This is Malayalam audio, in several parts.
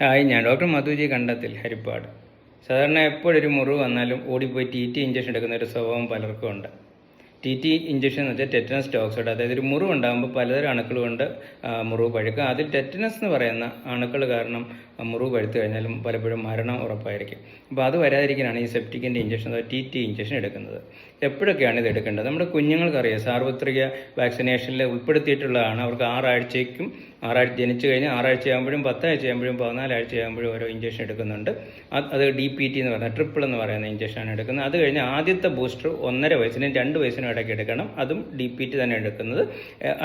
ഹായ് ഞാൻ ഡോക്ടർ മധുജി കണ്ടത്തിൽ ഹരിപ്പാട്. സാധാരണ എപ്പോഴൊരു മുറിവ് വന്നാലും ഓടിപ്പോയി ടി ടി ഇഞ്ചക്ഷൻ എടുക്കുന്ന ഒരു സ്വഭാവം പലർക്കും ഉണ്ട്. ടി ടി ഇഞ്ചക്ഷൻ എന്ന് വെച്ചാൽ ടെറ്റനസ് ടോക്സൈഡ് അതായത് ഒരു മുറിവ് ഉണ്ടാകുമ്പോൾ പലതരം അണുക്കൾ കൊണ്ട് മുറിവ് പഴുക്കുക അതിൽ ടെറ്റനസ് എന്ന് പറയുന്ന അണുക്കൾ കാരണം മുറിവ് പഴുത്തു കഴിഞ്ഞാലും പലപ്പോഴും മരണം ഉറപ്പായിരിക്കും. അപ്പോൾ അത് വരാതിരിക്കാനാണ് ഈ സെപ്റ്റിക്കിന്റെ ഇഞ്ചക്ഷൻ അഥവാ ടി ടി ഇഞ്ചക്ഷൻ എടുക്കുന്നത്. എപ്പോഴൊക്കെയാണ് ഇത് എടുക്കേണ്ടത്? നമ്മുടെ കുഞ്ഞുങ്ങൾക്കറിയാം സാർവത്രിക വാക്സിനേഷനിൽ ഉൾപ്പെടുത്തിയിട്ടുള്ളതാണ്. അവർക്ക് ആറാഴ്ചയ്ക്കും ആറാഴ്ച ജനിച്ചു കഴിഞ്ഞാൽ ആറാഴ്ച ആകുമ്പോഴും പത്താഴ്ച ആകുമ്പോഴും പതിനാലാഴ്ച ആകുമ്പോഴും ഓരോ ഇഞ്ചക്ഷൻ എടുക്കുന്നുണ്ട്. അത് അത് ഡി പി ടി എന്ന് പറയുന്ന ട്രിപ്പിൾ എന്ന് പറയുന്ന ഇഞ്ചക്ഷനാണ് എടുക്കുന്നത്. അത് കഴിഞ്ഞ് ആദ്യത്തെ ബൂസ്റ്റർ ഒന്നര വയസ്സിനും രണ്ട് വയസ്സിനും ഇടയ്ക്ക് എടുക്കണം. അതും ഡി പി ടി തന്നെ എടുക്കുന്നത്.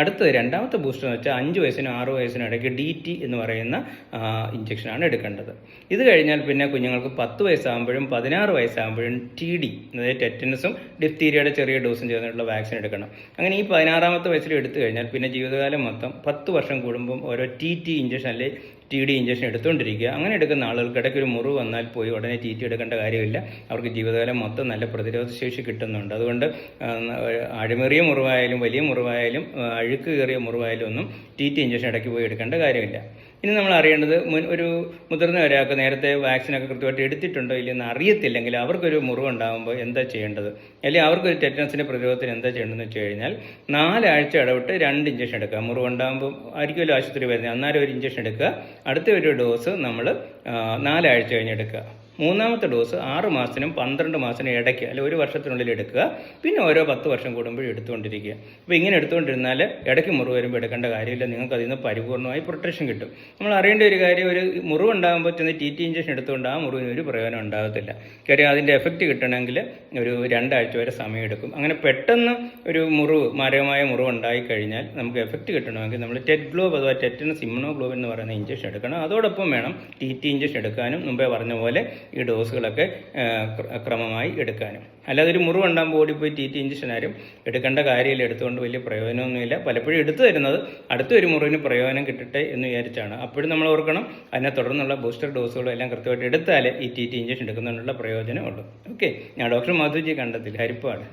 അടുത്തത് രണ്ടാമത്തെ ബൂസ്റ്റർ എന്ന് വെച്ചാൽ അഞ്ച് വയസ്സിനും ആറ് വയസ്സിനും ഇടയ്ക്ക് ഡി ടി എന്ന് പറയുന്ന ഇഞ്ചക്ഷനാണ് എടുക്കേണ്ടത്. ഇത് കഴിഞ്ഞാൽ പിന്നെ കുഞ്ഞുങ്ങൾക്ക് പത്ത് വയസ്സാകുമ്പോഴും പതിനാറ് വയസ്സാകുമ്പോഴും ടി ഡി അതായത് ടെറ്റനസും ഡിഫ്തീരിയയുടെ ചെറിയ ഡോസും ചേർന്നിട്ടുള്ള വാക്സിൻ എടുക്കണം. അങ്ങനെ ഈ പതിനാറാമത്തെ വയസ്സിൽ എടുത്തു കഴിഞ്ഞാൽ പിന്നെ ജീവിതകാലം മൊത്തം പത്ത് വർഷം കൂടുമ്പം ഓരോ ടി ടി ഇഞ്ചക്ഷൻ അല്ലെ ടി ഡി ഇഞ്ചക്ഷൻ എടുത്തുകൊണ്ടിരിക്കുക അങ്ങനെ എടുക്കുന്ന ആളുകൾക്ക് ഇടയ്ക്ക് ഒരു മുറിവ് വന്നാൽ പോയി ഉടനെ ടി ടി എടുക്കേണ്ട കാര്യമില്ല. അവർക്ക് ജീവിതകാലം മൊത്തം നല്ല പ്രതിരോധ ശേഷി കിട്ടുന്നുണ്ട്. അതുകൊണ്ട് അഴിമേറിയ മുറിവായാലും വലിയ മുറിവായാലും അഴുക്ക് കയറിയ മുറിവായാലും ഒന്നും ടി ടി ഇഞ്ചക്ഷൻ ഇടയ്ക്ക് പോയി എടുക്കേണ്ട കാര്യമില്ല. ഇനി നമ്മൾ അറിയേണ്ടത് മുൻ ഒരു മുതിർന്ന ഒരാൾക്ക് നേരത്തെ വാക്സിനൊക്കെ കൃത്യമായിട്ട് എടുത്തിട്ടുണ്ടോ ഇല്ലെന്ന് അറിയത്തില്ലെങ്കിൽ അവർക്കൊരു മുറിവ് ഉണ്ടാകുമ്പോൾ എന്താ ചെയ്യേണ്ടത്? അല്ലെങ്കിൽ അവർക്കൊരു ടെറ്റനസിന്റെ പ്രതിരോധത്തിന് എന്താ ചെയ്യേണ്ടതെന്ന് വെച്ച് കഴിഞ്ഞാൽ നാലാഴ്ച ഇടവിട്ട് രണ്ട് ഇഞ്ചക്ഷൻ എടുക്കുക. മുറിവ് ഉണ്ടാകുമ്പോൾ ആയിരിക്കുമല്ലോ ആശുപത്രി വരുന്നത്. അന്നേരം ഒരു ഇഞ്ചക്ഷൻ എടുക്കുക. അടുത്ത ഒരു ഡോസ് നമ്മൾ നാലാഴ്ച കഴിഞ്ഞ് എടുക്കുക. മൂന്നാമത്തെ ഡോസ് ആറ് മാസത്തിനും പന്ത്രണ്ട് മാസത്തിനും ഇടയ്ക്ക് അല്ലെങ്കിൽ ഒരു വർഷത്തിനുള്ളിൽ എടുക്കുക. പിന്നെ ഓരോ പത്ത് വർഷം കൂടുമ്പോഴും എടുത്തുകൊണ്ടിരിക്കുക. അപ്പോൾ ഇങ്ങനെ എടുത്തുകൊണ്ടിരുന്നാൽ ഇടയ്ക്ക് മുറിവ് വരുമ്പോൾ എടുക്കേണ്ട കാര്യമില്ല. നിങ്ങൾക്ക് അതിൽ നിന്ന് പരിപൂർണമായി പ്രൊട്ടക്ഷൻ കിട്ടും. നമ്മൾ അറിയേണ്ട ഒരു കാര്യം ഒരു മുറിവ് ഉണ്ടാകുമ്പോൾ ചെന്ന് ടി ടി ഇഞ്ചക്ഷൻ എടുത്തുകൊണ്ട് ആ മുറിവിന് ഒരു പ്രയോജനം ഉണ്ടാകത്തില്ല. കാര്യം അതിന്റെ എഫക്റ്റ് കിട്ടണമെങ്കിൽ ഒരു രണ്ടാഴ്ച വരെ സമയമെടുക്കും അങ്ങനെ പെട്ടെന്ന് ഒരു മുറിവ് മാരകമായ മുറിവ് ഉണ്ടായി കഴിഞ്ഞാൽ നമുക്ക് എഫക്റ്റ് കിട്ടണമെങ്കിൽ നമ്മൾ ടെറ്റ് ഗ്ലോബ് അഥവാ ടെറ്റിന് സിമ്മണോ ഗ്ലോബ് എന്ന് പറയുന്ന ഇഞ്ചക്ഷൻ എടുക്കണം. അതോടൊപ്പം വേണം ടി ടി ഇഞ്ചക്ഷൻ എടുക്കാനും. മുമ്പേ പറഞ്ഞ പോലെ ഈ ഡോസുകളൊക്കെ ക്രമമായി എടുക്കാനും. അല്ലാതെ ഒരു മുറിവ് ഉണ്ടാകുമ്പോൾ ഓടിപ്പോയി ടി ടി ഇഞ്ചക്ഷൻ ആരും എടുക്കേണ്ട കാര്യമില്ല എടുത്തുകൊണ്ട് വലിയ പ്രയോജനമൊന്നുമില്ല. പലപ്പോഴും എടുത്തു തരുന്നത് അടുത്ത ഒരു മുറിവിന് പ്രയോജനം കിട്ടട്ടെ എന്ന് വിചാരിച്ചാണ്. അപ്പോഴും നമ്മൾ ഓർക്കണം അതിനെ തുടർന്നുള്ള ബൂസ്റ്റർ ഡോസുകളും എല്ലാം കൃത്യമായിട്ട് എടുത്താലേ ഈ ടി ടി ഇഞ്ചക്ഷൻ എടുക്കുന്നതിനുള്ള പ്രയോജനമുള്ളൂ. ഓക്കെ ഞാൻ ഡോക്ടർ മധുജി കണ്ടത്തിൽ ഹരിപ്പാട്.